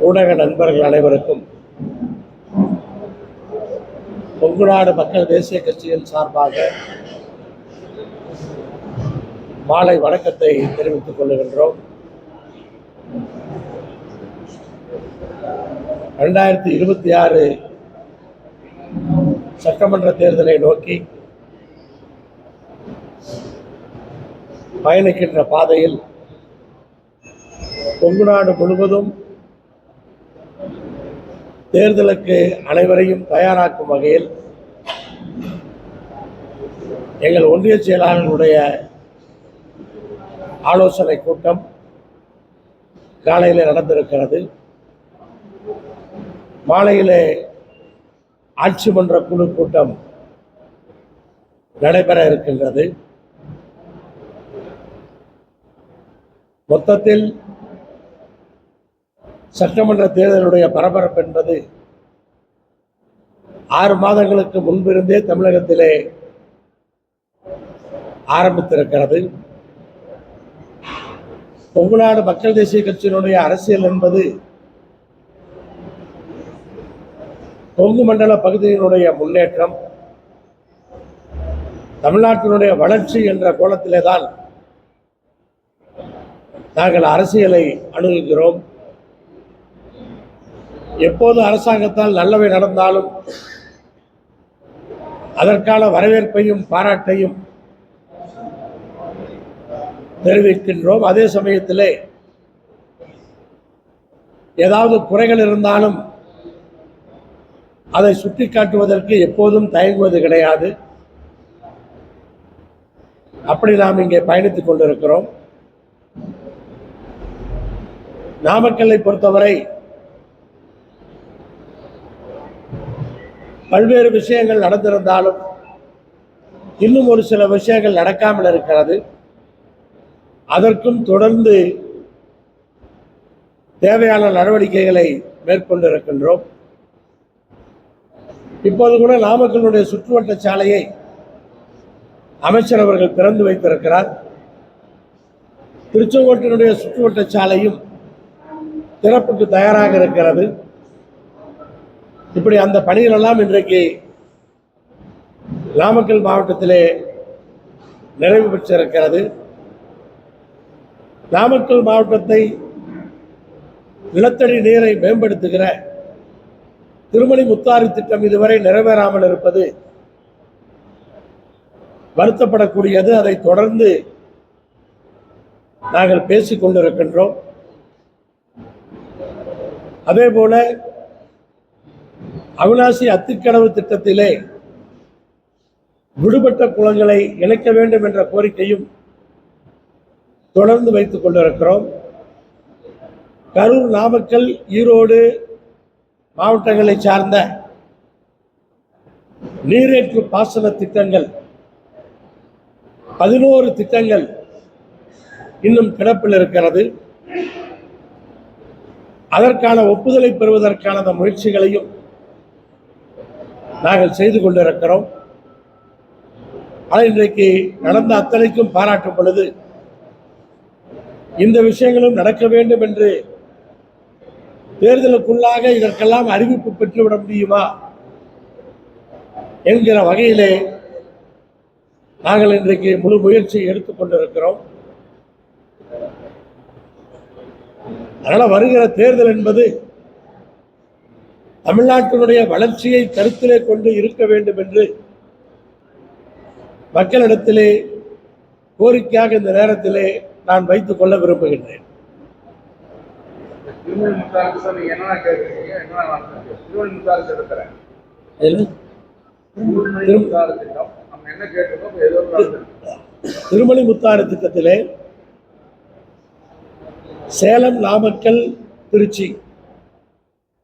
ஊடக நண்பர்கள் அனைவருக்கும் கொங்குநாடு மக்கள் தேசிய கட்சியின் சார்பாக மாலை வணக்கத்தை தெரிவித்துக் கொள்ளுகின்றோம். ரெண்டாயிரத்தி இருபத்தி ஆறு சட்டமன்ற தேர்தலை நோக்கி பயணிக்கின்ற பாதையில் கொங்கு நாடு முழுவதும் தேர்தலுக்கு அனைவரையும் தயாராக்கும் வகையில் எங்கள் ஒன்றிய செயலாளர்களுடைய ஆலோசனை கூட்டம் காலையில் நடந்திருக்கிறது. மாலையிலே ஆட்சி மன்ற குழு கூட்டம் நடைபெற இருக்கின்றது. மொத்தத்தில் சட்டமன்ற தேர்தலுடைய பரபரப்பு என்பது ஆறு மாதங்களுக்கு முன்பிருந்தே தமிழகத்திலே ஆரம்பித்திருக்கிறது. கொங்குநாடு மக்கள் தேசிய கட்சியினுடைய அரசியல் என்பது கொங்கு மண்டல பகுதியினுடைய முன்னேற்றம் தமிழ்நாட்டினுடைய வளர்ச்சி என்ற கோலத்திலே தான் நாங்கள் அரசியலை அணுகுகிறோம். எப்போது அரசாங்கத்தால் நல்லவை நடந்தாலும் அதற்கான வரவேற்பையும் பாராட்டையும் தெரிவிக்கின்றோம். அதே சமயத்திலே ஏதாவது குறைகள் இருந்தாலும் அதை சுட்டிக்காட்டுவதற்கு எப்போதும் தயங்குவது கிடையாது. அப்படி நாம் இங்கே பயணித்துக் கொண்டிருக்கிறோம். நாமக்கல்லை பொறுத்தவரை பல்வேறு விஷயங்கள் நடந்திருந்தாலும் இன்னும் ஒரு சில விஷயங்கள் நடக்காமல் இருக்கிறது. அதற்கும் தொடர்ந்து தேவையான நடவடிக்கைகளை மேற்கொண்டிருக்கின்றோம். இப்போது கூட நாமக்கல்லுடைய சுற்றுவட்ட சாலையை அமைச்சர் அவர்கள் திறந்து வைத்திருக்கிறார். திருச்செங்கோட்டினுடைய சுற்றுவட்ட சாலையும் திறப்புக்கு தயாராக இருக்கிறது. இப்படி அந்த பணிகள் எல்லாம் இன்றைக்கு நாமக்கல் மாவட்டத்திலே நிறைவு பெற்றிருக்கிறது. நாமக்கல் மாவட்டத்தை நிலத்தடி நீரை மேம்படுத்துகிற திருமணி முத்தாறு திட்டம் இதுவரை நிறைவேறாமல் இருப்பது வருத்தப்படக்கூடியது. அதை தொடர்ந்து நாங்கள் பேசிக் கொண்டிருக்கின்றோம். அதே போல அவிநாசி அத்திக்கடவு திட்டத்திலே விடுபட்ட குளங்களை இணைக்க வேண்டும் என்ற கோரிக்கையும் தொடர்ந்து வைத்துக் கொண்டிருக்கிறோம். கரூர் நாமக்கல் ஈரோடு மாவட்டங்களை சார்ந்த நீரேற்று பாசன திட்டங்கள் பதினோரு திட்டங்கள் இன்னும் கிடப்பில் இருக்கிறது. அதற்கான ஒப்புதலை பெறுவதற்கான முயற்சிகளையும் நாங்கள் செய்து கொண்டிருக்கிறோம். ஆனால் இன்றைக்கு நடந்த அத்தனைக்கும் பாராட்டும் பொழுது இந்த விஷயங்களும் நடக்க வேண்டும் என்று தேர்தலுக்குள்ளாக இதற்கெல்லாம் அறிவிப்பு பெற்றுவிட முடியுமா என்கிற வகையிலே நாங்கள் இன்றைக்கு முழு முயற்சி எடுத்துக்கொண்டிருக்கிறோம் அதனால் வருகிற தேர்தல் என்பது தமிழ்நாட்டினுடைய வளர்ச்சியை கருத்திலே கொண்டு இருக்க வேண்டும் என்று மக்களிடத்திலே கோரிக்கையாக இந்த நேரத்திலே நான் வைத்துக் கொள்ள விரும்புகின்றேன். திருமணி முத்தாருக்கு சார் என்னென்ன கேட்குறீங்க என்னென்ன திருமணி எடுக்கிறேன் எது? திருமணி திரு- முத்தாறு திட்டம். நம்ம என்ன கேட்டிருக்கோம்? ஏதோ திருமணி முத்தாறு திட்டத்திலே சேலம் நாமக்கல் திருச்சி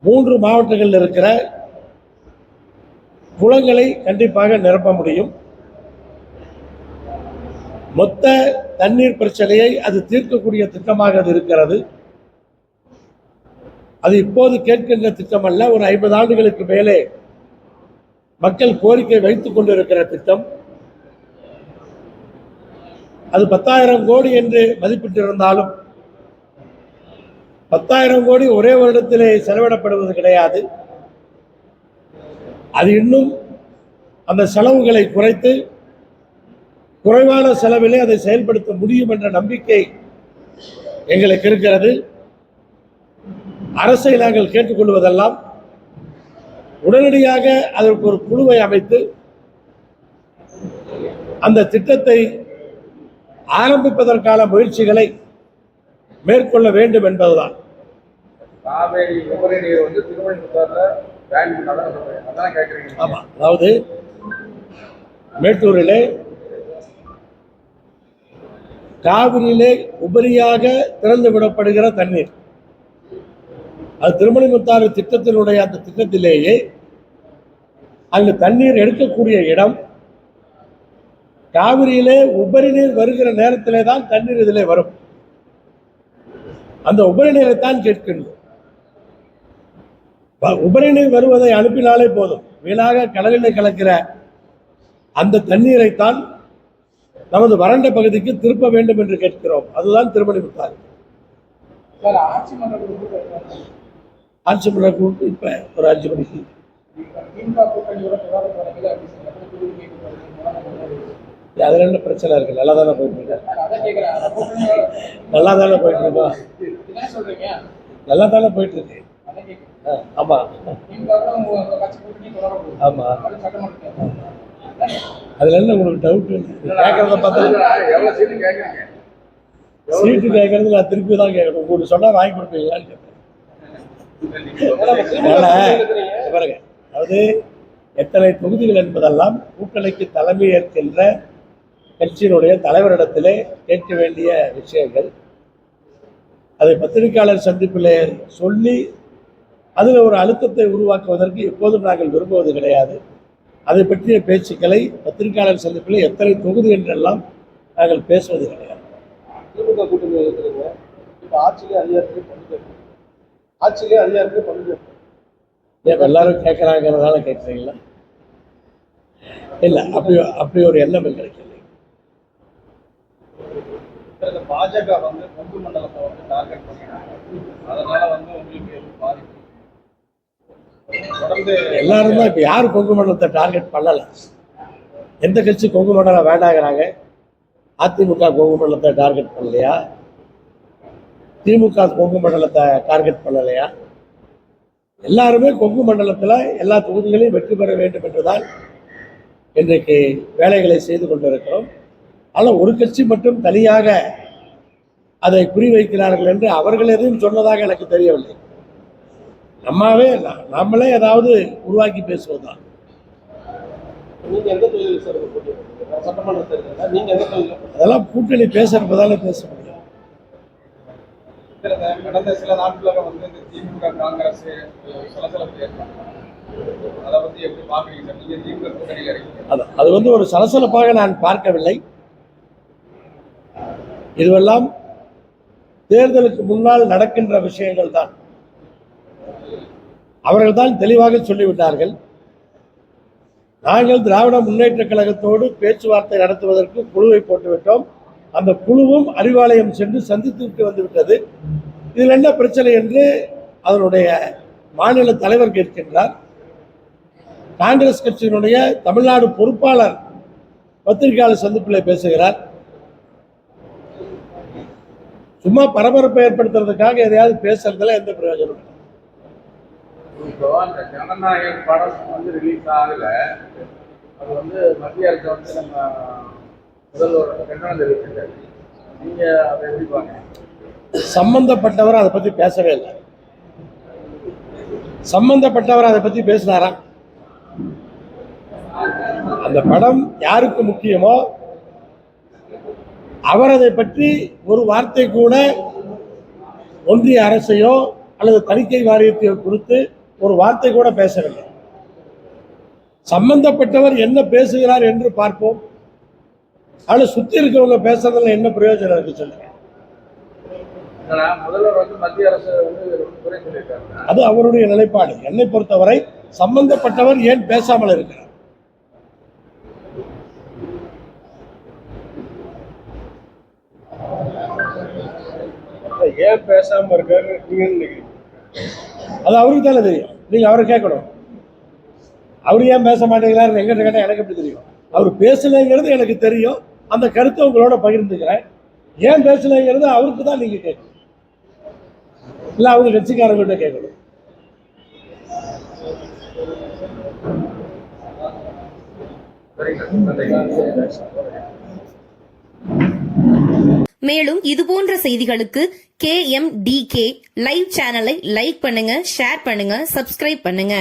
மூன்று மாவட்டங்களில் இருக்கிற குளங்களை கண்டிப்பாக நிரப்ப முடியும். மொத்த தண்ணீர் பிரச்சனையை அது தீர்க்கக்கூடிய திட்டமாக அது இருக்கிறது. அது இப்போது கேட்கின்ற திட்டம் அல்ல ஒரு ஐம்பது ஆண்டுகளுக்கு மேலே மக்கள் கோரிக்கை வைத்துக் கொண்டிருக்கிற திட்டம். அது பத்தாயிரம் கோடி என்று மதிப்பிட்டிருந்தாலும் பத்தாயிரம் கோடி ஒரே வருடத்திலே செலவிடப்படுவது கிடையாது. அது இன்னும் அந்த செலவுகளை குறைத்து குறைவான செலவிலே அதை செயல்படுத்த முடியும் என்ற நம்பிக்கை எங்களுக்கு இருக்கிறது. அரசை நாங்கள் கேட்டுக்கொள்வதெல்லாம் உடனடியாக அதற்கு ஒரு குழுவை அமைத்து அந்த திட்டத்தை ஆரம்பிப்பதற்கான முயற்சிகளை மேற்கொள்ள வேண்டும் என்பதுதான். காவேரி உபரி நீர் வந்து திருவண்ணாமலை பேன் பண்ணாதான் சொல்றேன் அதான் கேட்குறீங்க ஆமா அதாவது மேட்டூரிலே காவிரியிலே உபரியாக திறந்து விடப்படுகிற தண்ணீர். அது திருமணி முத்தாறு திட்டத்தினுடைய அந்த திட்டத்திலேயே அங்கு தண்ணீர் எடுக்கக்கூடிய இடம். காவிரியிலே உபரி நீர் வருகிற நேரத்திலே தான் தண்ணீர் இதிலே வரும். அந்த உபரி நீரைத்தான் கேட்கின்றோம். உபரி நீர் வருவதை அனுப்பினாலே போதும். வீணாக கடலிலே கலக்கிற அந்த தண்ணீரைத்தான் நமது வறண்ட பகுதிக்கு திருப்ப வேண்டும் என்று கேட்கிறோம். அதுதான் திருமணி முத்தாறு ஆட்சி மன்ற கூட்டு இப்ப ஒரு அஞ்சு மணிக்கு. அதுல என்ன பிரச்சனை இருக்கு? நல்லா தானே போயிட்டு இருக்கு. அதான் கேட்குறேன் அந்த கூட்டணியோட நல்லா தானே போயிட்டு இருக்கோம் நல்லா தானே போயிட்டு இருக்கு. அதான் கேட்குறேன் ஆ, ஆமா. திமுக கூட உங்க உங்க கட்சி கூட்டணி தொடரப்போகுது ஆமா. அது சட்டமன்றத்தில் அதுல என்ன உங்களுக்கு டவுட் கேட்கறத பார்த்தா சீட்டு கேட்கறது நான் திருப்பி தான் கேட்கணும். உங்களுக்கு சொன்னா வாங்கி கொடுப்பீங்களான்னு கேட்பேன். பாருங்க. அதாவது எத்தனை தொகுதிகள் என்பதெல்லாம் கூட்டணிக்கு தலைமை ஏற்கின்ற கட்சியினுடைய தலைவரிடத்திலே கேட்க வேண்டிய விஷயங்கள். அதை பத்திரிகையாளர் சந்திப்பிலே சொல்லி அதில் ஒரு அழுத்தத்தை உருவாக்குவதற்கு எப்போதும் நாங்கள் விரும்புவது கிடையாது. அதை பற்றிய பேச்சுக்களை பத்திரிகையாளர் சந்திப்பிலே எத்தனை தொகுதி என்றெல்லாம் நாங்கள் பேசுவது கிடையாது. திமுக கூட்டணி இப்போ ஆட்சியிலே அதிகாரத்திலே ஆட்சியிலே அதிகாரத்திலே பங்கு எல்லாரும் கேட்குறாங்கிறதால கேட்குறீங்களா? இல்லை அப்படி அப்படி ஒரு எண்ணம் எங்களுக்கு இல்லை பாஜக வந்து கொங்கு மண்டலத்தை வந்து டார்கெட் பண்ணினாங்க அதனால வந்து உங்களுக்கு எதுவும் பாதிப்பு தொடர்ந்து எல்லாரும் தான் இப்போ யார் கொங்கு மண்டலத்தை டார்கெட் பண்ணலை. எந்த கட்சி கொங்கு மண்டலம் வேண்டாங்கிறாங்க? அதிமுக கொங்கு மண்டலத்தை டார்கெட் பண்ணலையா? திமுக கொங்கு மண்டலத்தை டார்கெட் பண்ணலையா? எல்லாருமே கொங்கு மண்டலத்தில் எல்லா தொகுதிகளையும் வெற்றி பெற வேண்டும் என்றுதான் இன்றைக்கு வேலைகளை செய்து கொண்டிருக்கிறோம். ஆனால் ஒரு கட்சி மட்டும் தனியாக அதை குறிவைக்கிறார்கள் என்று அவர்கள் எதையும் சொன்னதாக எனக்கு தெரியவில்லை. நம்மாவே நாமளே ஏதாவது உருவாக்கி பேசுவதுதான். அதெல்லாம் கூட்டணி பேசுறப்பதால பேச முடியும்? கடந்த சில நாட்களாக வந்து இந்த திமுக காங்கிரஸ் சலசலப்பு ஏற்படும் அதை பத்தி எப்படி பாக்குறீங்க சார்? நீங்க திமுக கூட்டணியில் இருக்கீங்க அது அது வந்து ஒரு சலசலப்பாக நான் பார்க்கவில்லை. இதுவெல்லாம் தேர்தலுக்கு முன்னால் நடக்கின்ற விஷயங்கள் தான். அவர்கள் தான் தெளிவாக சொல்லிவிட்டார்கள். நாங்கள் திராவிட முன்னேற்ற கழகத்தோடு பேச்சுவார்த்தை நடத்துவதற்கு குழுவை போட்டுவிட்டோம். அந்த குழுவும் அறிவாலயம் சென்று சந்தித்துவிட்டு வந்துவிட்டது இதில் என்ன பிரச்சனை என்று அதனுடைய மாநில தலைவர் கேட்கின்றார். காங்கிரஸ் கட்சியினுடைய தமிழ்நாடு பொறுப்பாளர் பத்திரிகையாளர் சந்திப்பில் பேசுகிறார். சும்மா பரபரப்பை ஏற்படுத்துறதுக்காக எதையாவது பேசுறதுல எந்த பிரயோஜனம் இல்லை. இப்போ அந்த ஜனநாயகம் படம் வந்து ரிலீஸ் ஆகல. அது வந்து மத்திய அரசு வந்து நம்ம முதல்வர் வந்து கண்டனம் தெரிவிச்சிருக்காரு. நீங்க அதை எப்படி பாருங்க சம்பந்தப்பட்டவர் அதை பத்தி பேசவே இல்லை. சம்பந்தப்பட்டவர் அதை பத்தி பேசினாரா? அந்த படம் யாருக்கு முக்கியமோ அவர் அதை பற்றி ஒரு வார்த்தை கூட ஒன்றிய அரசையோ அல்லது தணிக்கை வாரியத்தையோ குறித்து ஒரு வார்த்தை கூட பேசவில்லை. சம்பந்தப்பட்டவர் என்ன பேசுகிறார் என்று பார்ப்போம். ஆனால் சுற்றி இருக்கிறவங்க பேசுறதுல என்ன பிரயோஜனம் இருக்கு சொல்லுங்க என்னன்னா முதல்வர் வந்து மத்திய அரசு வந்து ரொம்ப குறை சொல்லியிருக்காங்க அது அவருடைய நிலைப்பாடு. என்னை பொறுத்தவரை சம்பந்தப்பட்டவர் ஏன் பேசாமல் இருக்கிறார்? ஏன் பேசாம இருக்காரு? அது அவருக்கு தானே தெரியும். நீங்க அவரை கேட்கணும். அவர் ஏன் பேச மாட்டேங்கிறாருன்னு எங்கிட்ட கேட்டால் எனக்கு எப்படி தெரியும்? அவர் பேசலைங்கிறது எனக்கு தெரியும். அந்த கருத்தை உங்களோட பகிர்ந்துக்கிறேன். ஏன் பேசலைங்கிறது அவருக்கு தான் நீங்க கேட்கணும். இல்லை அவங்க கட்சிக்காரங்கள்ட்ட கேட்கணும் மேலும் இதுபோன்ற செய்திகளுக்கு K M D K live சேனலை லைக் பண்ணுங்க ஷேர் பண்ணுங்க சப்ஸ்கிரைப் பண்ணுங்க.